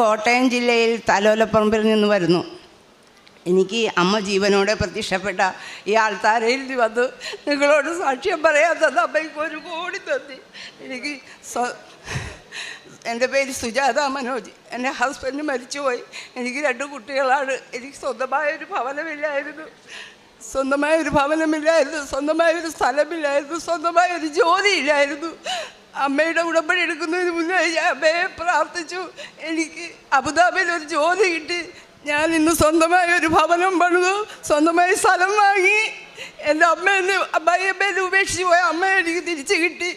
കോട്ടയം ജില്ലയിൽ തലോലപ്പറമ്പിൽ നിന്ന് വരുന്നു. എനിക്ക് അമ്മ ജീവനോടെ പ്രത്യക്ഷപ്പെട്ട ഈ ആൾത്താരയിൽ വന്ന് നിങ്ങളോട് സാക്ഷ്യം പറയാത്തത് അമ്മയ്ക്ക് ഒരു കോടി തന്നി. എനിക്ക് എന്റെ പേര് സുജാത മനോജ്. എന്റെ ഹസ്ബൻഡ് മരിച്ചുപോയി. എനിക്ക് രണ്ട് കുട്ടികളാണ്. എനിക്ക് സ്വന്തമായൊരു ഭവനമില്ലായിരുന്നു. സ്വന്തമായ ഒരു ഭവനമില്ലായിരുന്നു സ്വന്തമായ ഒരു സ്ഥലമില്ലായിരുന്നു സ്വന്തമായ ഒരു ജോലിയില്ലായിരുന്നു. അമ്മയുടെ ഉടമ്പടി എടുക്കുന്നതിന് മുന്നേ ഞാൻ അമ്മയെ പ്രാർത്ഥിച്ചു. എനിക്ക് അബുദാബിയിൽ ഒരു ജോലി കിട്ടി. ഞാൻ ഇന്ന് സ്വന്തമായ ഒരു ഭവനം പണിതു സ്വന്തമായി സ്ഥലം വാങ്ങി. എന്റെ അമ്മ അമ്മേനെ ഉപേക്ഷിച്ച് പോയ അമ്മയെ എനിക്ക് തിരിച്ചു കിട്ടി.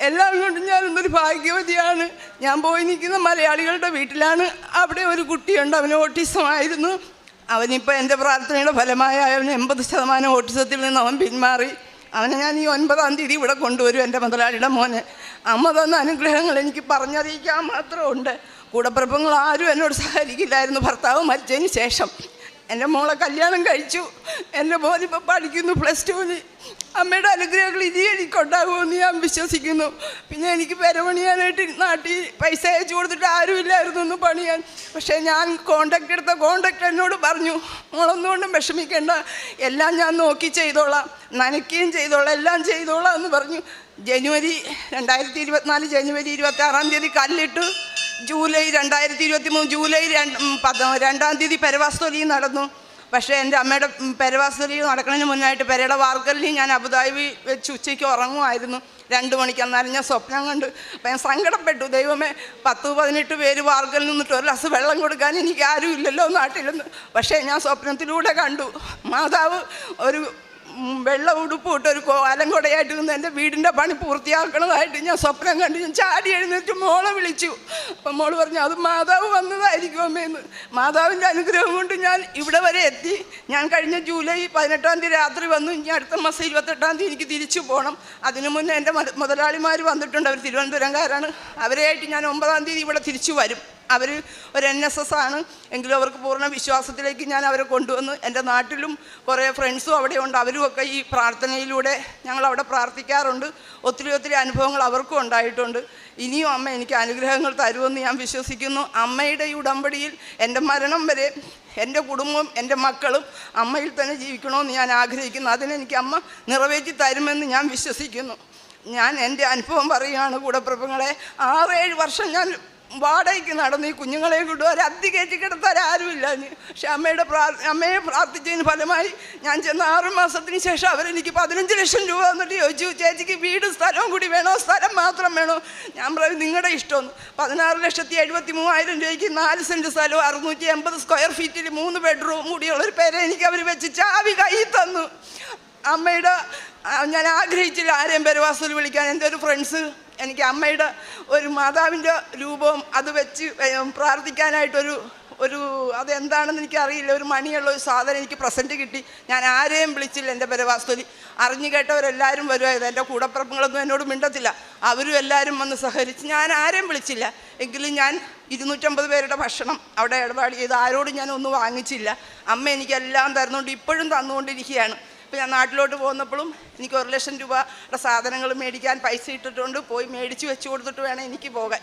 എല്ലാം കൊണ്ടും ഞാൻ ഇന്നൊരു ഭാഗ്യവതിയാണ്. ഞാൻ പോയി നിൽക്കുന്ന മലയാളികളുടെ വീട്ടിലാണ്. അവിടെ ഒരു കുട്ടിയുണ്ട് അവന് ഓട്ടിസം ആയിരുന്നു അവനിപ്പോൾ എന്റെ പ്രാർത്ഥനയുടെ ഫലമായ അവൻ എൺപത് ശതമാനം ഓട്ടിസത്തിൽ നിന്ന് അവൻ പിന്മാറി. അവനെ ഞാൻ ഈ ഒൻപതാം തീയതി ഇവിടെ കൊണ്ടുവരും എന്റെ മുതലാളിയുടെ മോനെ. അമ്മ തന്ന അനുഗ്രഹങ്ങൾ എനിക്ക് പറഞ്ഞറിയിക്കാൻ മാത്രമുണ്ട്. കൂടപ്പിറപ്പങ്ങൾ ആരും എന്നോട് സഹകരിക്കില്ലായിരുന്നു. ഭർത്താവ് മരിച്ചതിന് ശേഷം എന്റെ മോളെ കല്യാണം കഴിച്ചു. എന്റെ മോനിപ്പോൾ പഠിക്കുന്നു പ്ലസ് ടുവിന്. അമ്മയുടെ അനുഗ്രഹങ്ങൾ ഇനി എനിക്കുണ്ടാകുമെന്ന് ഞാൻ വിശ്വസിക്കുന്നു. പിന്നെ എനിക്ക് പെരപണിയാനായിട്ട് നാട്ടിൽ പൈസ അയച്ചു കൊടുത്തിട്ട് ആരുമില്ലായിരുന്നു ഒന്ന് പണിയാൻ. പക്ഷേ ഞാൻ കോണ്ടാക്ട് എടുത്ത കോണ്ടാക്ട് എന്നോട് പറഞ്ഞു മോളൊന്നുകൊണ്ടും വിഷമിക്കേണ്ട. എല്ലാം ഞാൻ നോക്കി ചെയ്തോളാം. നനയ്ക്കുകയും ചെയ്തോളാം. എല്ലാം ചെയ്തോളാം എന്ന് പറഞ്ഞു. ജനുവരി രണ്ടായിരത്തി ഇരുപത്തിനാല് ജനുവരി ഇരുപത്തി ആറാം തീയതി കല്ലിട്ട് ജൂലൈ രണ്ടായിരത്തി ഇരുപത്തി മൂന്ന് ജൂലൈ രണ്ട് രണ്ടാം തീയതി പെരവാസ്തൊലി നടന്നു. പക്ഷേ എന്റെ അമ്മയുടെ ഉം, പെരവാസ്തൊലി നടക്കുന്നതിന് മുന്നായിട്ട് പെരയുടെ വാർക്കലിൽ ഞാൻ അബുദാബി വെച്ച് ഉച്ചയ്ക്ക് ഉറങ്ങുമായിരുന്നു. രണ്ട് മണിക്ക് അന്നാലും ഞാൻ സ്വപ്നം കണ്ട്. അപ്പം ഞാൻ സങ്കടപ്പെട്ടു. ദൈവമേ പത്ത് പതിനെട്ട് പേര് വാർക്കലിൽ നിന്നിട്ട് ഒരു ഗ്ലാസ് വെള്ളം കൊടുക്കാൻ എനിക്ക് ആരും ഇല്ലല്ലോ നാട്ടിലൊന്ന്. പക്ഷേ ഞാൻ സ്വപ്നത്തിലൂടെ കണ്ടു. മാതാവ് ഒരു വെള്ള ഉടുപ്പ് ഇട്ട് ഒരു കോലം കൊടയായിട്ട് നിന്ന് എന്റെ വീടിന്റെ പണി പൂർത്തിയാക്കണതായിട്ട് ഞാൻ സ്വപ്നം കണ്ടു. ഞാൻ ചാടി എഴുന്നേറ്റ് മോളെ വിളിച്ചു. അപ്പം മോൾ പറഞ്ഞു അത് മാതാവ് വന്നതായിരിക്കും അമ്മയെന്ന് മാതാവിന്റെ അനുഗ്രഹം കൊണ്ട് ഞാൻ ഇവിടെ വരെ എത്തി. ഞാൻ കഴിഞ്ഞ ജൂലൈ പതിനെട്ടാം തീയതി രാത്രി വന്നു. ഇനി അടുത്ത മാസം ഇരുപത്തെട്ടാം തീയതി എനിക്ക് തിരിച്ചു പോകണം അതിനു മുന്നേ എന്റെ മുതലാളിമാർ വന്നിട്ടുണ്ട്. അവർ തിരുവനന്തപുരംകാരാണ്. അവരെയായിട്ട് ഞാൻ ഒമ്പതാം തീയതി ഇവിടെ തിരിച്ചു വരും. അവർ ഒരു എൻ എസ് എസ് ആണ്. എങ്കിലും അവർക്ക് പൂർണ വിശ്വാസത്തിലേക്ക് ഞാൻ അവരെ കൊണ്ടുവന്നു. എന്റെ നാട്ടിലും കുറേ ഫ്രണ്ട്സും അവിടെയുണ്ട്. അവരുമൊക്കെ ഈ പ്രാർത്ഥനയിലൂടെ ഞങ്ങൾ അവിടെ പ്രാർത്ഥിക്കാറുണ്ട്. ഒത്തിരി ഒത്തിരി അനുഭവങ്ങൾ അവർക്കും ഉണ്ടായിട്ടുണ്ട്. ഇനിയും അമ്മ എനിക്ക് അനുഗ്രഹങ്ങൾ തരുമെന്ന് ഞാൻ വിശ്വസിക്കുന്നു. അമ്മയുടെ ഈ ഉടമ്പടിയിൽ എന്റെ മരണം വരെ എന്റെ കുടുംബവും എന്റെ മക്കളും അമ്മയിൽ തന്നെ ജീവിക്കണമെന്ന് ഞാൻ ആഗ്രഹിക്കുന്നു. അതിനെനിക്ക് അമ്മ നിറവേറ്റി തരുമെന്ന് ഞാൻ വിശ്വസിക്കുന്നു. ഞാൻ എന്റെ അനുഭവം പറയുകയാണ് കൂടപ്രഭങ്ങളെ ആറേഴ് വർഷം ഞാൻ വാടകയ്ക്ക് നടന്ന് ഈ കുഞ്ഞുങ്ങളെ കൊണ്ട് അവർ അതി കയറ്റി കിടത്താൻ ആരുമില്ല പക്ഷെ അമ്മയുടെ പ്രാ അമ്മയെ പ്രാർത്ഥിച്ചതിന് ഫലമായി ഞാൻ ചെന്ന ആറു മാസത്തിന് ശേഷം അവരെനിക്ക് പതിനഞ്ച് ലക്ഷം രൂപ എന്നിട്ട് ചോദിച്ചു ചേച്ചിക്ക് വീട് സ്ഥലവും കൂടി വേണോ? സ്ഥലം മാത്രം വേണോ? ഞാൻ പറയും നിങ്ങളുടെ ഇഷ്ടം. പതിനാറ് ലക്ഷത്തി എഴുപത്തി മൂവായിരം രൂപയ്ക്ക് നാല് സെന്റ് സ്ഥലവും അറുന്നൂറ്റി എൺപത് സ്ക്വയർ ഫീറ്റിൽ മൂന്ന് ബെഡ്റൂം കൂടിയുള്ളൊരു പേരെ എനിക്ക് അവർ വെച്ച് ചാവി കയ്യിൽ തന്നു. അമ്മയുടെ ഞാൻ ആഗ്രഹിച്ചില്ല ആരെയും പെരുവാസൽ വിളിക്കാൻ. എന്റെ ഒരു ഫ്രണ്ട്സ് എനിക്ക് അമ്മയുടെ ഒരു മാതാവിന്റെ രൂപവും അത് വെച്ച് പ്രാർത്ഥിക്കാനായിട്ടൊരു ഒരു അതെന്താണെന്ന് എനിക്കറിയില്ല. ഒരു മണിയുള്ള ഒരു സാധനം എനിക്ക് പ്രസന്റ് കിട്ടി. ഞാൻ ആരെയും വിളിച്ചില്ല എന്റെ പരവാസ്തുലി അറിഞ്ഞു കേട്ടവരെല്ലാവരും വരുമായത് എന്റെ കൂടപ്പിറപ്പുകളൊന്നും എന്നോട് മിണ്ടത്തില്ല. അവരും എല്ലാവരും വന്ന് സഹകരിച്ച് ഞാൻ ആരെയും വിളിച്ചില്ല. എങ്കിലും ഞാൻ ഇരുന്നൂറ്റമ്പത് പേരുടെ ഭക്ഷണം അവിടെ ഇടപാട് ചെയ്ത് ആരോടും ഞാൻ ഒന്നും വാങ്ങിച്ചില്ല. അമ്മ എനിക്കെല്ലാം തരുന്നുണ്ട്. ഇപ്പോഴും തന്നുകൊണ്ടിരിക്കുകയാണ്. ഇപ്പോൾ ഞാൻ നാട്ടിലോട്ട് പോകുന്നപ്പോഴും എനിക്ക് ഒരു ലക്ഷം രൂപയുടെ സാധനങ്ങൾ മേടിക്കാൻ പൈസ ഇട്ടിട്ടുണ്ട് പോയി മേടിച്ച് വെച്ച് കൊടുത്തിട്ട് വേണം എനിക്ക് പോകാൻ.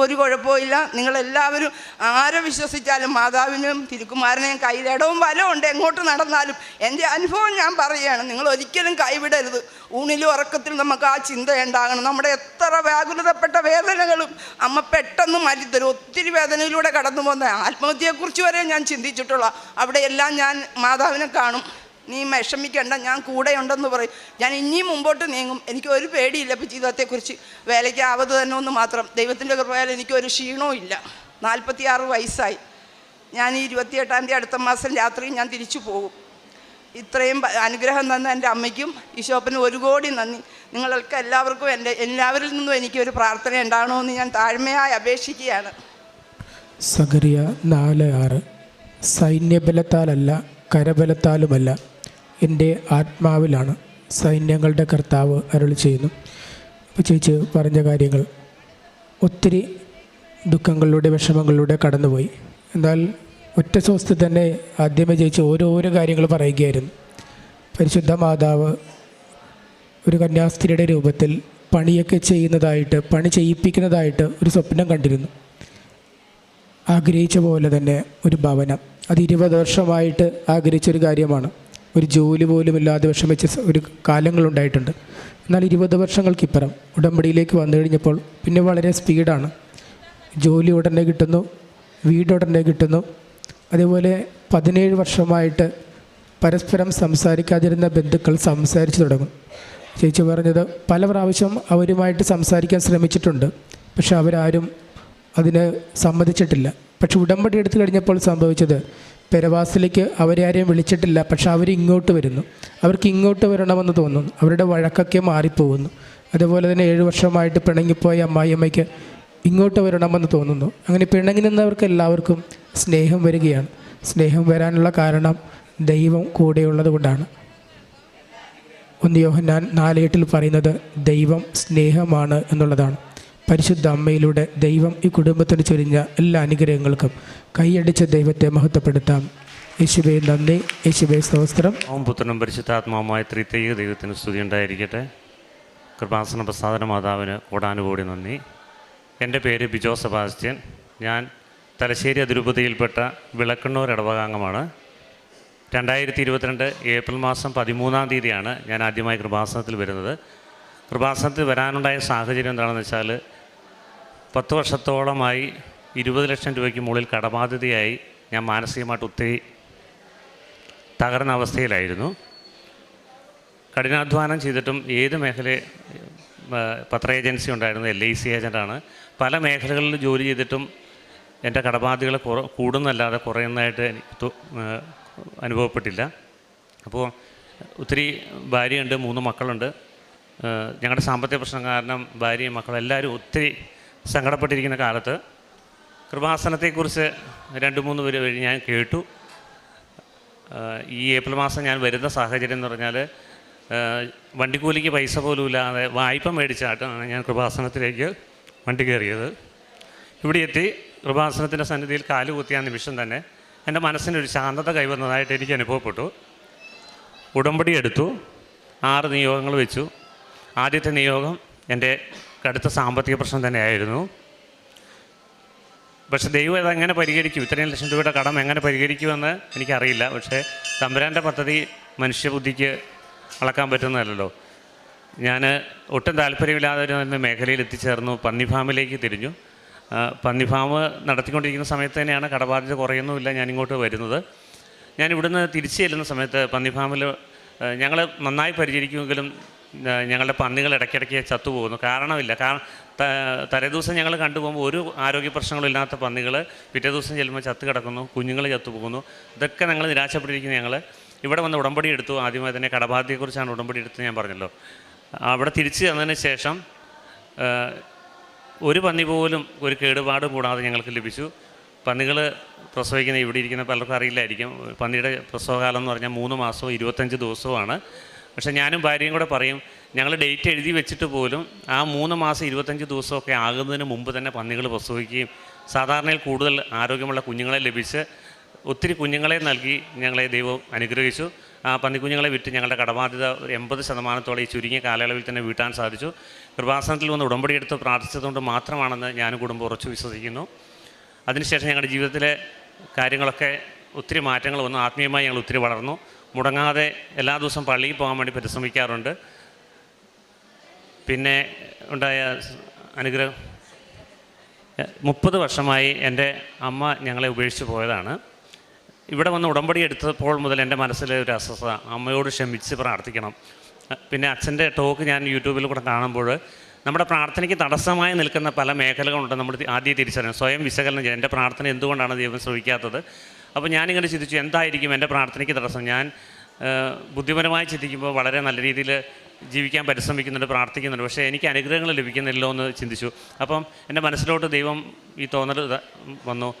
ഒരു കുഴപ്പമില്ല നിങ്ങളെല്ലാവരും ആരെ വിശ്വസിച്ചാലും മാതാവിനും തിരുക്കുമാരനെയും കൈയിലിടവും വലവും ഉണ്ട് എങ്ങോട്ട് നടന്നാലും. എന്റെ അനുഭവം ഞാൻ പറയുകയാണ് നിങ്ങൾ ഒരിക്കലും കൈവിടരുത്. ഊണിലും ഉറക്കത്തിലും നമുക്ക് ആ ചിന്ത ഉണ്ടാകണം. നമ്മുടെ എത്ര വ്യാകുലതപ്പെട്ട വേദനകളും അമ്മ പെട്ടെന്ന് മാറ്റിത്തരും ഒത്തിരി വേദനയിലൂടെ കടന്നു പോകുന്ന ആത്മഹത്യയെക്കുറിച്ച് വരെ ഞാൻ ചിന്തിച്ചിട്ടുള്ള അവിടെയെല്ലാം ഞാൻ മാതാവിനെ കാണും. നീ വിഷമിക്കണ്ട ഞാൻ കൂടെയുണ്ടെന്ന് പറയും. ഞാൻ ഇനിയും മുമ്പോട്ട് നീങ്ങും. എനിക്ക് ഒരു പേടിയില്ല ഇപ്പം ജീവിതത്തെക്കുറിച്ച് വേലയ്ക്ക് ആവത് തന്നെ ഒന്ന് മാത്രം. ദൈവത്തിന്റെ കൃപയാൽ എനിക്ക് ഒരു ക്ഷീണവും ഇല്ല. നാൽപ്പത്തിയാറ് വയസ്സായി. ഞാൻ ഈ ഇരുപത്തിയെട്ടാം തീയതി അടുത്ത മാസം രാത്രി ഞാൻ തിരിച്ചു പോകും. ഇത്രയും അനുഗ്രഹം തന്ന എന്റെ അമ്മയ്ക്കും ഈശോപ്പനും ഒരു കോടി നന്ദി. നിങ്ങൾക്ക് എല്ലാവർക്കും എന്റെ എല്ലാവരിൽ നിന്നും എനിക്കൊരു പ്രാർത്ഥന ഉണ്ടാകണമെന്ന് ഞാൻ താഴ്മയായി അപേക്ഷിക്കുകയാണ്. സഗറിയ നാല് ആറ്. സൈന്യബലത്താലല്ല കരബലത്താലുമല്ല. എന്റെ ആത്മാവിലാണ് സൈന്യങ്ങളുടെ കർത്താവ് അരുളി ചെയ്യുന്നു. അപ്പോൾ ചേച്ചി പറഞ്ഞ കാര്യങ്ങൾ ഒത്തിരി ദുഃഖങ്ങളിലൂടെ വിഷമങ്ങളിലൂടെ കടന്നുപോയി. എന്നാൽ ഒറ്റ ദിവസത്തിൽ തന്നെ ആദ്യമേ ചേച്ചി ഓരോരോ കാര്യങ്ങൾ പറയുകയായിരുന്നു. പരിശുദ്ധ മാതാവ് ഒരു കന്യാസ്ത്രീയുടെ രൂപത്തിൽ പണിയൊക്കെ ചെയ്യുന്നതായിട്ട് പണി ചെയ്യിപ്പിക്കുന്നതായിട്ട് ഒരു സ്വപ്നം കണ്ടിരുന്നു. ആഗ്രഹിച്ച പോലെ തന്നെ ഒരു ഭവനം. അത് ഇരുപത് വർഷമായിട്ട് ആഗ്രഹിച്ചൊരു കാര്യമാണ്. ഒരു ജോലി പോലും ഇല്ലാതെ വിഷമിച്ച ഒരു കാലങ്ങളുണ്ടായിട്ടുണ്ട്. എന്നാൽ ഇരുപത് വർഷങ്ങൾക്കിപ്പുറം ഉടമ്പടിയിലേക്ക് വന്നു കഴിഞ്ഞപ്പോൾ പിന്നെ വളരെ സ്പീഡാണ്. ജോലി ഉടനെ കിട്ടുന്നു വീട് ഉടനെ കിട്ടുന്നു. അതേപോലെ പതിനേഴ് വർഷമായിട്ട് പരസ്പരം സംസാരിക്കാതിരുന്ന ബന്ധുക്കൾ സംസാരിച്ചു തുടങ്ങും. ചേച്ചി പറഞ്ഞത് പല പ്രാവശ്യം അവരുമായിട്ട് സംസാരിക്കാൻ ശ്രമിച്ചിട്ടുണ്ട് പക്ഷെ അവരാരും അതിന് സമ്മതിച്ചിട്ടില്ല. പക്ഷെ ഉടമ്പടി എടുത്തു കഴിഞ്ഞപ്പോൾ സംഭവിച്ചത് പെരവാസിലേക്ക് അവരെ ആരെയും വിളിച്ചിട്ടില്ല പക്ഷെ അവർ ഇങ്ങോട്ട് വരുന്നു. അവർക്ക് ഇങ്ങോട്ട് വരണമെന്ന് തോന്നുന്നു. അവരുടെ വഴക്കൊക്കെ മാറിപ്പോകുന്നു. അതുപോലെ തന്നെ ഏഴ് വർഷമായിട്ട് പിണങ്ങിപ്പോയ അമ്മായിയമ്മയ്ക്ക് ഇങ്ങോട്ട് വരണമെന്ന് തോന്നുന്നു. അങ്ങനെ പിണങ്ങി നിന്നവർക്ക് എല്ലാവർക്കും സ്നേഹം വരികയാണ്. സ്നേഹം വരാനുള്ള കാരണം ദൈവം കൂടെയുള്ളത് കൊണ്ടാണ്. ഒന്ന് യോഹന്നാൻ നാലേട്ടിൽ പറയുന്നത് ദൈവം സ്നേഹമാണ് എന്നുള്ളതാണ്. പരിശുദ്ധ അമ്മയിലൂടെ ദൈവം ഈ കുടുംബത്തിന് ചൊരിഞ്ഞ എല്ലാ അനുഗ്രഹങ്ങൾക്കും കൈയടിച്ച ദൈവത്തെ മഹത്വപ്പെടുത്താം. യേശുവേ നന്ദി. യേശുവേ സ്തോത്രം. ഓം പുത്രനും പരിശുദ്ധാത്മാവുമായ ത്രിത്വൈക ദൈവത്തിന് സ്തുതി ഉണ്ടായിരിക്കട്ടെ. കൃപാസന പ്രസാദന മാതാവിന് ഓടാനുകൂടി നന്ദി. എന്റെ പേര് ബിജോ സെബാസ്റ്റ്യൻ. ഞാൻ തലശ്ശേരി അതിരൂപതയിൽപ്പെട്ട വിളക്കണ്ണൂർ ഇടവകാംഗമാണ്. രണ്ടായിരത്തി ഇരുപത്തിരണ്ട് ഏപ്രിൽ മാസം പതിമൂന്നാം തീയതിയാണ് ഞാൻ ആദ്യമായി കൃപാസനത്തിൽ വരുന്നത്. കൃപാസനത്തിൽ വരാനുണ്ടായ സാഹചര്യം എന്താണെന്ന് വെച്ചാൽ പത്ത് വർഷത്തോളമായി ഇരുപത് ലക്ഷം രൂപയ്ക്ക് മുകളിൽ കടബാധ്യതയായി ഞാൻ മാനസികമായിട്ട് ഒത്തിരി തകർന്ന അവസ്ഥയിലായിരുന്നു. കഠിനാധ്വാനം ചെയ്തിട്ടും ഏത് മേഖല പത്ര ഏജൻസി ഉണ്ടായിരുന്നു എൽ ഐ സി ഏജന്റാണ് പല മേഖലകളിൽ ജോലി ചെയ്തിട്ടും എന്റെ കടബാധ്യതകൾ കുറ കൂടുന്നല്ലാതെ കുറയുന്നതായിട്ട് എനിക്ക് അനുഭവപ്പെട്ടില്ല. അപ്പോൾ ഒത്തിരി ഭാര്യയുണ്ട് മൂന്ന് മക്കളുണ്ട്. ഞങ്ങളുടെ സാമ്പത്തിക പ്രശ്നം കാരണം ഭാര്യയും മക്കളും എല്ലാവരും ഒത്തിരി സങ്കടപ്പെട്ടിരിക്കുന്ന കാലത്ത് കൃപാസനത്തെക്കുറിച്ച് രണ്ട് മൂന്ന് പേര് വഴി ഞാൻ കേട്ടു. ഈ ഏപ്രിൽ മാസം ഞാൻ വരുന്ന സാഹചര്യം എന്ന് പറഞ്ഞാൽ വണ്ടിക്കൂലിക്ക് പൈസ പോലും ഇല്ലാതെ വായ്പ മേടിച്ചായിട്ടാണ് ഞാൻ കൃപാസനത്തിലേക്ക് വണ്ടി കയറിയത്. ഇവിടെ എത്തി കൃപാസനത്തിന്റെ സന്നിധിയിൽ കാൽ കുത്തിയ നിമിഷം തന്നെ എന്റെ മനസ്സിനൊരു ശാന്തത കൈവന്നതായിട്ട് എനിക്ക് അനുഭവപ്പെട്ടു. ഉടമ്പടി എടുത്തു ആറ് നിയോഗങ്ങൾ വെച്ചു. ആദ്യത്തെ നിയോഗം എന്റെ കടുത്ത സാമ്പത്തിക പ്രശ്നം തന്നെയായിരുന്നു. പക്ഷേ ദൈവം എങ്ങനെ പരിഹരിക്കും? ഇത്രയും ലക്ഷം രൂപയുടെ കടം എങ്ങനെ പരിഹരിക്കുമെന്ന് എനിക്കറിയില്ല. പക്ഷേ തമ്പുരാന്റെ പദ്ധതി മനുഷ്യബുദ്ധിക്ക് അളക്കാൻ പറ്റുന്നതല്ലല്ലോ. ഞാൻ ഒട്ടും താല്പര്യമില്ലാതെ ഒരു മേഖലയിൽ എത്തിച്ചേർന്നു. പന്നി ഫാമിലേക്ക് തിരിഞ്ഞു. പന്നി ഫാം നടത്തിക്കൊണ്ടിരിക്കുന്ന സമയത്ത് തന്നെയാണ് കടബാധ്യത കുറയുന്നുമില്ല ഞാനിങ്ങോട്ട് വരുന്നത്. ഞാൻ ഇവിടുന്ന് തിരിച്ചു ചെല്ലുന്ന സമയത്ത് പന്നി ഫാമിൽ ഞങ്ങൾ നന്നായി പരിചരിക്കുമെങ്കിലും ഞങ്ങളുടെ പന്നികൾ ഇടയ്ക്കിടയ്ക്ക് ചത്തുപോകുന്നു. കാരണമില്ല. കാരണം തലേ ദിവസം ഞങ്ങൾ കണ്ടുപോകുമ്പോൾ ഒരു ആരോഗ്യ പ്രശ്നങ്ങളില്ലാത്ത പന്നികൾ പിറ്റേ ദിവസം ചെല്ലുമ്പോൾ ചത്ത് കിടക്കുന്നു കുഞ്ഞുങ്ങൾ ചത്തുപോകുന്നു. ഇതൊക്കെ ഞങ്ങൾ നിരാശപ്പെട്ടിരിക്കുന്ന ഞങ്ങൾ. ഇവിടെ വന്ന് ഉടമ്പടി എടുത്തു. ആദ്യമായി തന്നെ കടബാധ്യതയെക്കുറിച്ചാണ് ഉടമ്പടി എടുത്തത് ഞാൻ പറഞ്ഞല്ലോ. അവിടെ തിരിച്ചു തന്നതിന് ശേഷം ഒരു പന്നി പോലും ഒരു കേടുപാട് കൂടാതെ ഞങ്ങൾക്ക് ലഭിച്ചു. പന്നികൾ പ്രസവിക്കുന്ന ഇവിടെ ഇരിക്കുന്ന പലർക്കും അറിയില്ലായിരിക്കും. പന്നിയുടെ പ്രസവകാലം എന്ന് പറഞ്ഞാൽ മൂന്ന് മാസവും ഇരുപത്തഞ്ച് ദിവസവുമാണ് പക്ഷേ ഞാനും ഭാര്യയും കൂടെ പറയും ഞങ്ങൾ ഡേറ്റ് എഴുതി വെച്ചിട്ട് പോലും ആ മൂന്ന് മാസം ഇരുപത്തഞ്ച് ദിവസമൊക്കെ ആകുന്നതിന് മുമ്പ് തന്നെ പന്നികൾ പ്രസവിക്കുകയും സാധാരണയിൽ കൂടുതൽ ആരോഗ്യമുള്ള കുഞ്ഞുങ്ങളെ ലഭിച്ച് ഒത്തിരി കുഞ്ഞുങ്ങളെ നൽകി ഞങ്ങളെ ദൈവം അനുഗ്രഹിച്ചു. ആ പന്നിക്കുഞ്ഞുങ്ങളെ വിറ്റ് ഞങ്ങളുടെ കടബാധ്യത ഒരു എൺപത് ശതമാനത്തോളം ഈ ചുരുങ്ങിയ കാലയളവിൽ തന്നെ വീട്ടാൻ സാധിച്ചു. കൃപാസനത്തിൽ വന്ന് ഉടമ്പടി എടുത്ത് പ്രാർത്ഥിച്ചതുകൊണ്ട് മാത്രമാണെന്ന് ഞാനും കുടുംബം ഉറച്ചു വിശ്വസിക്കുന്നു. അതിനുശേഷം ഞങ്ങളുടെ ജീവിതത്തിലെ കാര്യങ്ങളൊക്കെ ഒത്തിരി മാറ്റങ്ങൾ വന്നു. ആത്മീയമായി ഞങ്ങൾ ഒത്തിരി വളർന്നു. മുടങ്ങാതെ എല്ലാ ദിവസവും പള്ളിയിൽ പോകാൻ വേണ്ടി പരിശ്രമിക്കാറുണ്ട്. പിന്നെ ഉണ്ടായ അനുഗ്രഹം മുപ്പത് വർഷമായി എന്റെ അമ്മ ഞങ്ങളെ ഉപേക്ഷിച്ച് പോയതാണ്. ഇവിടെ വന്ന് ഉടമ്പടി എടുത്തപ്പോൾ മുതൽ എന്റെ മനസ്സിൽ ഒരു അസ്വസ്ഥത അമ്മയോട് ക്ഷമിച്ച് പ്രാർത്ഥിക്കണം. പിന്നെ അച്ഛന്റെ ടോക്ക് ഞാൻ യൂട്യൂബിൽ കൂടെ കാണുമ്പോൾ നമ്മുടെ പ്രാർത്ഥനയ്ക്ക് തടസ്സമായി നിൽക്കുന്ന പല മേഖലകളുണ്ട്. നമ്മൾ ആദ്യം തിരിച്ചറിയണം. സ്വയം വിശകലനം ചെയ്യാം എന്റെ പ്രാർത്ഥന എന്തുകൊണ്ടാണ് ദൈവം ശ്രമിക്കാത്തത്? അപ്പോൾ ഞാനിങ്ങനെ ചിന്തിച്ചു എന്തായിരിക്കും എന്റെ പ്രാർത്ഥനയ്ക്ക് തടസ്സം? ഞാൻ ബുദ്ധിപരമായി ചിന്തിക്കുമ്പോൾ വളരെ നല്ല രീതിയിൽ ജീവിക്കാൻ പരിശ്രമിക്കുന്നുണ്ട് പ്രാർത്ഥിക്കുന്നുണ്ട്. പക്ഷേ എനിക്ക് അനുഗ്രഹങ്ങൾ ലഭിക്കുന്നില്ലോ എന്ന് ചിന്തിച്ചു. അപ്പം എന്റെ മനസ്സിലോട്ട് ദൈവം ഈ തോന്നൽ വന്നു.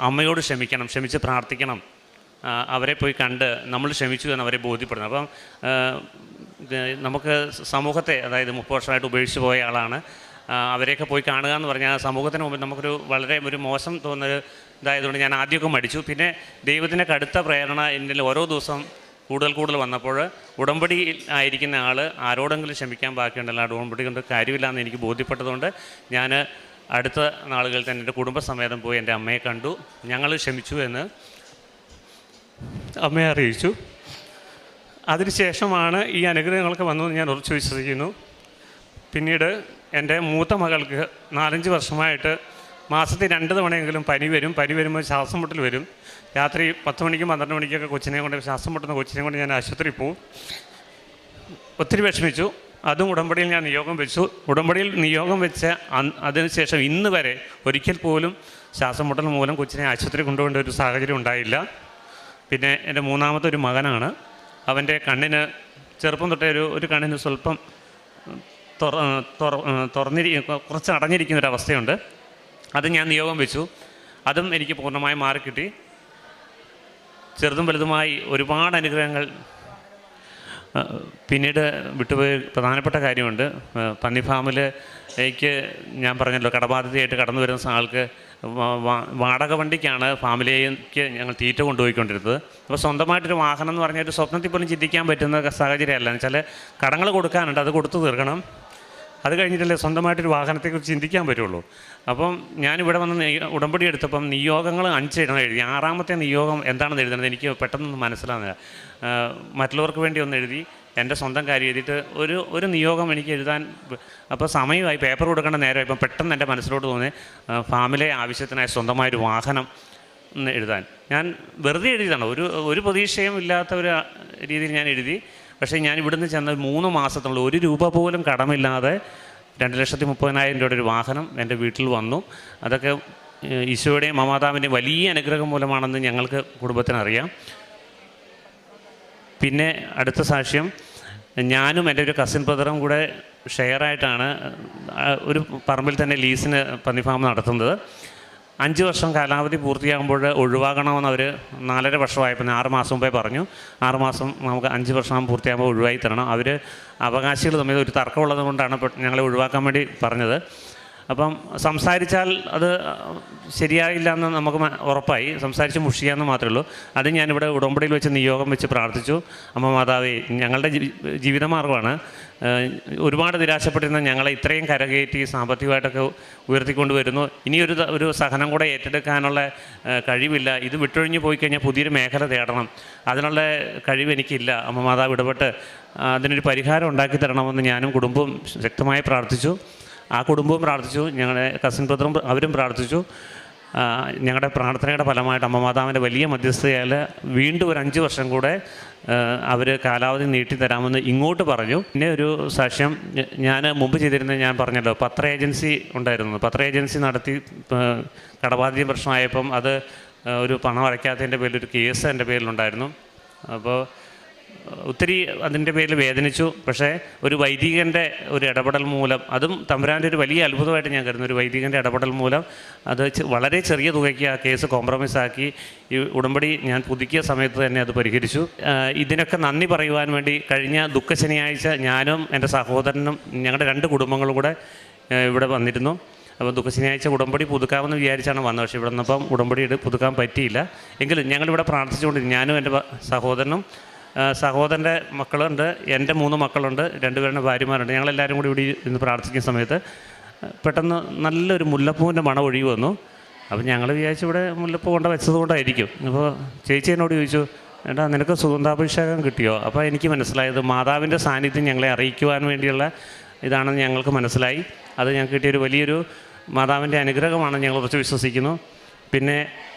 അമ്മയോട് ക്ഷമിക്കണം ക്ഷമിച്ച് പ്രാർത്ഥിക്കണം. അവരെ പോയി കണ്ട് നമ്മൾ ക്ഷമിച്ചു എന്ന് അവരെ ബോധ്യപ്പെടുന്നു. അപ്പം നമുക്ക് സമൂഹത്തെ അതായത് മുപ്പത് വർഷമായിട്ട് ഉപേക്ഷിച്ച് പോയ ആളാണ്. അവരെയൊക്കെ പോയി കാണുക എന്ന് പറഞ്ഞാൽ സമൂഹത്തിന് മുമ്പിൽ നമുക്കൊരു വളരെ ഒരു മോശം തോന്നുന്നൊരു ഇതായതുകൊണ്ട് ഞാൻ ആദ്യമൊക്കെ മടിച്ചു. പിന്നെ ദൈവത്തിന്റെ കടുത്ത പ്രേരണ എന്നിൽ ഓരോ ദിവസം കൂടുതൽ കൂടുതൽ വന്നപ്പോൾ ഉടമ്പടി ആയിരിക്കുന്ന ആൾ ആരോടെങ്കിലും ക്ഷമിക്കാൻ ബാക്കിയുണ്ടല്ലോ ഉടമ്പടി കൊണ്ട് കാര്യമില്ല എന്ന് എനിക്ക് ബോധ്യപ്പെട്ടതുകൊണ്ട് ഞാൻ അടുത്ത നാളുകളിൽ തന്നെ എന്റെ കുടുംബസമേതം പോയി എന്റെ അമ്മയെ കണ്ടു. ഞങ്ങൾ ക്ഷമിച്ചു എന്ന് അമ്മയെ അറിയിച്ചു. അതിനുശേഷമാണ് ഈ അനുഗ്രഹങ്ങളൊക്കെ വന്നതെന്ന് ഞാൻ ഉറച്ചു വിശ്വസിക്കുന്നു. പിന്നീട് എന്റെ മൂത്ത മകൾക്ക് നാലഞ്ച് വർഷമായിട്ട് മാസത്തിൽ രണ്ട് തവണയെങ്കിലും പനി വരും. പനി വരുമ്പോൾ ശ്വാസം മുട്ടൽ വരും. രാത്രി പത്ത് മണിക്കും പന്ത്രണ്ട് മണിക്കൊക്കെ കൊച്ചിനെ കൊണ്ട് ശ്വാസം മുട്ടുന്ന കൊച്ചിനെ കൊണ്ട് ഞാൻ ആശുപത്രിയിൽ പോവും. ഒത്തിരി വിഷമിച്ചു. അതും ഉടമ്പടിയിൽ ഞാൻ നിയോഗം വെച്ചു. ഉടമ്പടിയിൽ നിയോഗം വെച്ച അതിനുശേഷം ഇന്ന് വരെ ഒരിക്കൽ പോലും ശ്വാസം മുട്ടൽ മൂലം കൊച്ചിനെ ആശുപത്രി കൊണ്ടുപോകേണ്ട ഒരു സാഹചര്യം ഉണ്ടായില്ല. പിന്നെ എന്റെ മൂന്നാമത്തെ ഒരു മകനാണ്. അവന്റെ കണ്ണിന് ചെറുപ്പം തൊട്ടേ ഒരു ഒരു കണ്ണിന് സ്വല്പം തുറന്നിരി കുറച്ച് അടഞ്ഞിരിക്കുന്ന ഒരു അവസ്ഥയുണ്ട് അത് ഞാൻ നിയോഗം വെച്ചു. അതും എനിക്ക് പൂർണമായി മാറിക്കിട്ടി. ചെറുതും വലുതുമായി ഒരുപാട് അനുഗ്രഹങ്ങൾ പിന്നീട് വിട്ടുപോയ പ്രധാനപ്പെട്ട കാര്യമുണ്ട്. പന്നി ഫാമിൽ എനിക്ക് ഞാൻ പറഞ്ഞല്ലോ കടബാധ്യതയായിട്ട് കടന്നു വരുന്ന ആൾക്ക് വാടക വണ്ടിക്കാണ് ഫാമിലിക്ക് ഞങ്ങൾ തീറ്റ കൊണ്ടുപോയിക്കൊണ്ടിരുന്നത്. അപ്പോൾ സ്വന്തമായിട്ടൊരു വാഹനം എന്ന് പറഞ്ഞാൽ ഒരു സ്വപ്നത്തിൽ പോലും ചിന്തിക്കാൻ പറ്റുന്ന സാഹചര്യമല്ല. എന്ന് വെച്ചാൽ കടങ്ങൾ കൊടുക്കാനുണ്ട് അത് കൊടുത്തു തീർക്കണം. അത് കഴിഞ്ഞിട്ടല്ലേ സ്വന്തമായിട്ടൊരു വാഹനത്തെക്കുറിച്ച് ചിന്തിക്കാൻ പറ്റുള്ളൂ. അപ്പം ഞാനിവിടെ വന്ന് ഉടമ്പടി എടുത്തപ്പം നിയോഗങ്ങൾ അഞ്ചെണ്ണം എഴുതി. ആറാമത്തെ നിയോഗം എന്താണെന്ന് എഴുതുന്നത് എനിക്ക് പെട്ടെന്ന് മനസ്സിലാകുന്നില്ല മറ്റുള്ളവർക്ക് വേണ്ടി ഒന്ന് എഴുതി എന്റെ സ്വന്തം കാര്യം എഴുതിയിട്ട് ഒരു ഒരു നിയോഗം എനിക്ക് എഴുതാൻ അപ്പോൾ സമയമായി പേപ്പർ കൊടുക്കേണ്ട നേരമായി ഇപ്പം പെട്ടെന്ന് എന്റെ മനസ്സിലോട്ട് തോന്നി ഫാമിലെ ആവശ്യത്തിനായി സ്വന്തമായൊരു വാഹനം എഴുതാൻ. ഞാൻ വെറുതെ എഴുതിയതാണ്. ഒരു ഒരു പ്രതീക്ഷയും ഇല്ലാത്ത ഒരു രീതിയിൽ ഞാൻ എഴുതി പക്ഷേ ഞാൻ ഇവിടുന്ന് ചെന്ന മൂന്ന് മാസത്തിനുള്ള ഒരു രൂപ പോലും കടമില്ലാതെ രണ്ട് ലക്ഷത്തി മുപ്പതിനായിരം രൂപയുടെ ഒരു വാഹനം എന്റെ വീട്ടിൽ വന്നു. അതൊക്കെ ഈശോയുടെയും മമാതാവിന്റെയും വലിയ അനുഗ്രഹം മൂലമാണെന്ന് ഞങ്ങൾക്ക് കുടുംബത്തിനറിയാം. പിന്നെ അടുത്ത സാക്ഷ്യം ഞാനും എന്റെ ഒരു കസിൻ ബ്രദറും കൂടെ ഷെയറായിട്ടാണ് ഒരു പറമ്പിൽ തന്നെ ലീസിന് പന്നി ഫാം നടത്തുന്നത്. അഞ്ച് വർഷം കാലാവധി പൂർത്തിയാകുമ്പോൾ ഒഴിവാകണമെന്ന് അവർ നാലര വർഷമായപ്പോൾ ആറ് മാസം മുമ്പേ പറഞ്ഞു. ആറ് മാസം നമുക്ക് അഞ്ച് വർഷം പൂർത്തിയാകുമ്പോൾ ഒഴിവായി തരണം. അവർ അവകാശികൾ തമ്മിൽ ഒരു തർക്കമുള്ളത് കൊണ്ടാണ് ഞങ്ങളെ ഒഴിവാക്കാൻ വേണ്ടി പറഞ്ഞത്. അപ്പം സംസാരിച്ചാൽ അത് ശരിയായില്ല എന്ന് നമുക്ക് ഉറപ്പായി. സംസാരിച്ച് മുഷിയാന്ന് മാത്രമേ ഉള്ളൂ. അത് ഞാനിവിടെ ഉടമ്പടിയിൽ വെച്ച് നിയോഗം വെച്ച് പ്രാർത്ഥിച്ചു. അമ്മ മാതാവേ ഞങ്ങളുടെ ജീവിതമാർഗമാണ് ഒരുപാട് നിരാശപ്പെട്ടിരുന്ന ഞങ്ങളെ ഇത്രയും കരകയറ്റി സാമ്പത്തികമായിട്ടൊക്കെ ഉയർത്തിക്കൊണ്ട് വരുന്നു ഇനിയൊരു ത- ഒരു സഹനം കൂടെ ഏറ്റെടുക്കാനുള്ള കഴിവില്ല. ഇത് വിട്ടൊഴിഞ്ഞ് പോയി കഴിഞ്ഞാൽ പുതിയൊരു മേഖല തേടണം. അതിനുള്ള കഴിവ് എനിക്കില്ല. അമ്മ മാതാവ് ഇടപെട്ട് അതിനൊരു പരിഹാരം ഉണ്ടാക്കി തരണമെന്ന് ഞാനും കുടുംബവും ശക്തമായി പ്രാർത്ഥിച്ചു. ആ കുടുംബവും പ്രാർത്ഥിച്ചു ഞങ്ങളുടെ കസിൻ ബ്രദറും അവരും പ്രാർത്ഥിച്ചു. ഞങ്ങളുടെ പ്രാർത്ഥനയുടെ ഫലമായിട്ട് അമ്മ മാതാവിന്റെ വലിയ മധ്യസ്ഥതയാൽ വീണ്ടും ഒരു അഞ്ച് വർഷം കൂടെ അവർ കാലാവധി നീട്ടി തരാമെന്ന് ഇങ്ങോട്ട് പറഞ്ഞു. പിന്നെ ഒരു സാക്ഷ്യം ഞാൻ മുമ്പ് ചെയ്തിരുന്നത് ഞാൻ പറഞ്ഞല്ലോ പത്ര ഏജൻസി ഉണ്ടായിരുന്നു. പത്ര ഏജൻസി നടത്തി കടബാധ്യ പ്രശ്നമായപ്പം അത് ഒരു പണം അടയ്ക്കാത്തതിന്റെ പേരിൽ ഒരു കേസ് എന്റെ പേരിലുണ്ടായിരുന്നു. അപ്പോൾ ഒത്തിരി അതിന്റെ പേരിൽ വേദനിച്ചു. പക്ഷേ ഒരു വൈദികന്റെ ഒരു ഇടപെടൽ മൂലം അതും തമ്പുരാന്റെ ഒരു വലിയ അത്ഭുതമായിട്ട് ഞാൻ കരുതുന്നു. ഒരു വൈദികന്റെ ഇടപെടൽ മൂലം അത് വളരെ ചെറിയ തുകയ്ക്ക് ആ കേസ് കോംപ്രമൈസ് ആക്കി. ഈ ഉടമ്പടി ഞാൻ പുതുക്കിയ സമയത്ത് തന്നെ അത് പരിഹരിച്ചു. ഇതിനൊക്കെ നന്ദി പറയുവാൻ വേണ്ടി കഴിഞ്ഞ ദുഃഖ ശനിയാഴ്ച ഞാനും എന്റെ സഹോദരനും ഞങ്ങളുടെ രണ്ട് കുടുംബങ്ങളും കൂടെ ഇവിടെ വന്നിരുന്നു. അപ്പോൾ ദുഃഖ ശനിയാഴ്ച ഉടമ്പടി പുതുക്കാമെന്ന് വിചാരിച്ചാണ് വന്നത്. പക്ഷേ ഇവിടെ നിന്നപ്പം ഉടമ്പടി പുതുക്കാൻ പറ്റിയില്ല. എങ്കിലും ഞങ്ങളിവിടെ പ്രാർത്ഥിച്ചുകൊണ്ട് ഞാനും എന്റെ സഹോദരനും സഹോദരന്റെ മക്കളുണ്ട് എന്റെ മൂന്ന് മക്കളുണ്ട് രണ്ടുപേരുടെ ഭാര്യമാരുണ്ട്. ഞങ്ങളെല്ലാവരും കൂടി ഇവിടെ ഇന്ന് പ്രാർത്ഥിക്കുന്ന സമയത്ത് പെട്ടെന്ന് നല്ലൊരു മുല്ലപ്പൂവിന്റെ മണം ഒഴുകി വന്നു. അപ്പം ഞങ്ങൾ വിചാരിച്ചു ഇവിടെ മുല്ലപ്പൂ കൊണ്ട് വെച്ചത് കൊണ്ടായിരിക്കും അപ്പോൾ ചേച്ചി എന്നോട് ചോദിച്ചു ഏട്ടാ നിനക്ക് സുഗന്ധാഭിഷേകം കിട്ടിയോ? അപ്പോൾ എനിക്ക് മനസ്സിലായത് മാതാവിന്റെ സാന്നിധ്യം ഞങ്ങളെ അറിയിക്കുവാൻ വേണ്ടിയുള്ള ഇതാണെന്ന് ഞങ്ങൾക്ക് മനസ്സിലായി. അത് ഞങ്ങൾക്ക് കിട്ടിയൊരു വലിയൊരു മാതാവിന്റെ അനുഗ്രഹമാണെന്ന് ഞങ്ങൾ കുറച്ച് വിശ്വസിക്കുന്നു. പിന്നെ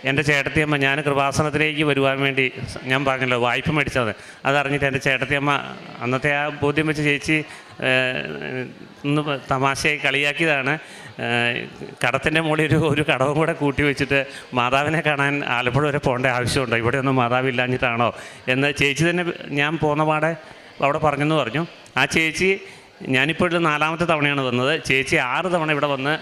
എന്റെ ചേട്ടത്തിയമ്മ ഞാൻ കൃപാസനത്തിലേക്ക് വരുവാൻ വേണ്ടി ഞാൻ പറഞ്ഞല്ലോ വായ്പ മേടിച്ചത്. അതറിഞ്ഞിട്ട് എന്റെ ചേട്ടത്തിയമ്മ അന്നത്തെ ആ ബോധ്യം വെച്ച് ചേച്ചി ഒന്ന് തമാശയായി കളിയാക്കിയതാണ്. കടത്തിന്റെ മുകളിൽ ഒരു ഒരു കടവും കൂടെ കൂട്ടി വെച്ചിട്ട് മാതാവിനെ കാണാൻ ആലപ്പുഴ വരെ പോകേണ്ട ആവശ്യമുണ്ടോ? ഇവിടെ ഒന്നും മാതാവ് ഇല്ലാഞ്ഞിട്ടാണോ? എന്ന് ചേച്ചി തന്നെ ഞാൻ പോകുന്ന പാടെ അവിടെ പറഞ്ഞെന്ന് പറഞ്ഞു. ആ ചേച്ചി ഞാനിപ്പോൾ നാലാമത്തെ തവണയാണ് വന്നത്. ചേച്ചി ആറ് തവണ ഇവിടെ വന്ന്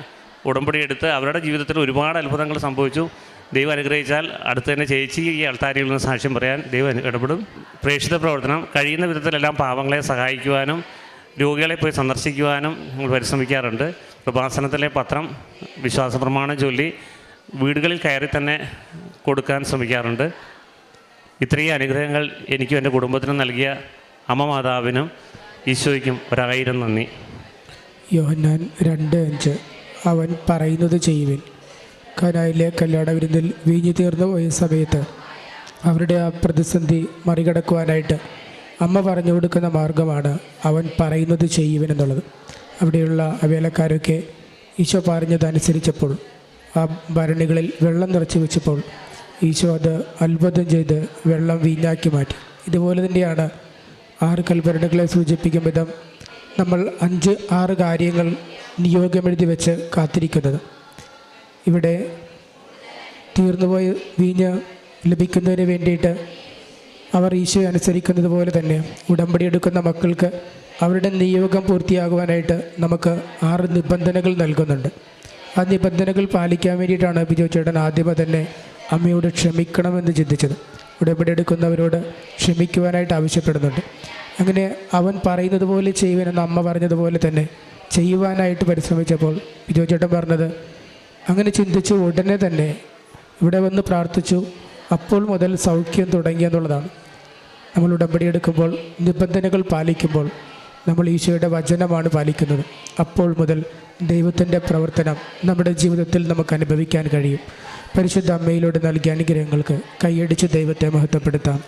ഉടമ്പടി എടുത്ത് അവരുടെ ജീവിതത്തിൽ ഒരുപാട് അത്ഭുതങ്ങൾ സംഭവിച്ചു. ദൈവം അനുഗ്രഹിച്ചാൽ അടുത്ത് തന്നെ ചേച്ചി ഈ അൾത്താരിയിൽ നിന്ന് സാക്ഷ്യം പറയാൻ ദൈവം ഇടപെടും. പ്രേക്ഷിത പ്രവർത്തനം കഴിയുന്ന വിധത്തിലെല്ലാം പാവങ്ങളെ സഹായിക്കുവാനും രോഗികളെ പോയി സന്ദർശിക്കുവാനും നമ്മൾ പരിശ്രമിക്കാറുണ്ട്. കൃപാസനത്തിലെ പത്രം വിശ്വാസ പ്രമാണം ചൊല്ലി വീടുകളിൽ കയറി തന്നെ കൊടുക്കാൻ ശ്രമിക്കാറുണ്ട്. ഇത്രയും അനുഗ്രഹങ്ങൾ എനിക്കും എന്റെ കുടുംബത്തിനും നൽകിയ അമ്മ മാതാവിനും ഈശോയ്ക്കും ഒരായിരം നന്ദി. യോഹന്നാൻ രണ്ട് അഞ്ച്. അവൻ പറയുന്നത് ചെയ്യുവിൻ. കനായിലെ കല്യാണ വിരുന്നിൽ വീഞ്ഞു തീർന്നു പോയ സമയത്ത് അവരുടെ ആ പ്രതിസന്ധി മറികടക്കുവാനായിട്ട് അമ്മ പറഞ്ഞു കൊടുക്കുന്ന മാർഗമാണ് അവൻ പറയുന്നത് ചെയ്യുവൻ എന്നുള്ളത്. അവിടെയുള്ള അവേലക്കാരൊക്കെ വേലക്കാരൊക്കെ ഈശോ പറഞ്ഞതനുസരിച്ചപ്പോൾ ആ ഭരണികളിൽ വെള്ളം നിറച്ച് വെച്ചപ്പോൾ ഈശോ അത് അത്ഭുതം ചെയ്ത് വെള്ളം വീഞ്ഞാക്കി മാറ്റി. ഇതുപോലെ തന്നെയാണ് ആറ് കൽഭരണികളെ സൂചിപ്പിക്കും വിധം നമ്മൾ അഞ്ച് ആറ് കാര്യങ്ങൾ നിയോഗമെഴുതി വെച്ച് കാത്തിരിക്കുന്നത്. ഇവിടെ തീർന്നുപോയ വീഞ്ഞ് ലഭിക്കുന്നതിന് വേണ്ടിയിട്ട് അവർ ഈശോയെ അനുസരിക്കുന്നത് പോലെ തന്നെ ഉടമ്പടി എടുക്കുന്ന മക്കൾക്ക് അവരുടെ നിയോഗം പൂർത്തിയാകുവാനായിട്ട് നമുക്ക് ആറ് നിബന്ധനകൾ നൽകുന്നുണ്ട്. ആ നിബന്ധനകൾ പാലിക്കാൻ വേണ്ടിയിട്ടാണ് ബിജോ ചേട്ടൻ ആദ്യമേ തന്നെ അമ്മയോട് ക്ഷമിക്കണമെന്ന് ചിന്തിച്ചത്. ഉടമ്പടി എടുക്കുന്നവരോട് ക്ഷമിക്കുവാനായിട്ട് ആവശ്യപ്പെടുന്നുണ്ട്. അങ്ങനെ അവൻ പറയുന്നത് പോലെ ചെയ്യുവാനെന്ന് അമ്മ പറഞ്ഞതുപോലെ തന്നെ ചെയ്യുവാനായിട്ട് പരിശ്രമിച്ചപ്പോൾ ബിജോ ചേട്ടൻ പറഞ്ഞത് അങ്ങനെ ചിന്തിച്ചു ഉടനെ തന്നെ ഇവിടെ വന്ന് പ്രാർത്ഥിച്ചു. അപ്പോൾ മുതൽ സൗഖ്യം തുടങ്ങി എന്നുള്ളതാണ്. നമ്മൾ ഉടമ്പടി എടുക്കുമ്പോൾ നിബന്ധനകൾ പാലിക്കുമ്പോൾ നമ്മൾ ഈശോയുടെ വചനമാണ് പാലിക്കുന്നത്. അപ്പോൾ മുതൽ ദൈവത്തിന്റെ പ്രവർത്തനം നമ്മുടെ ജീവിതത്തിൽ നമുക്ക് അനുഭവിക്കാൻ കഴിയും. പരിശുദ്ധ അമ്മയിലൂടെ നൽകിയ അനുഗ്രഹങ്ങൾക്ക് കൈയടിച്ച് ദൈവത്തെ മഹത്വപ്പെടുത്താം.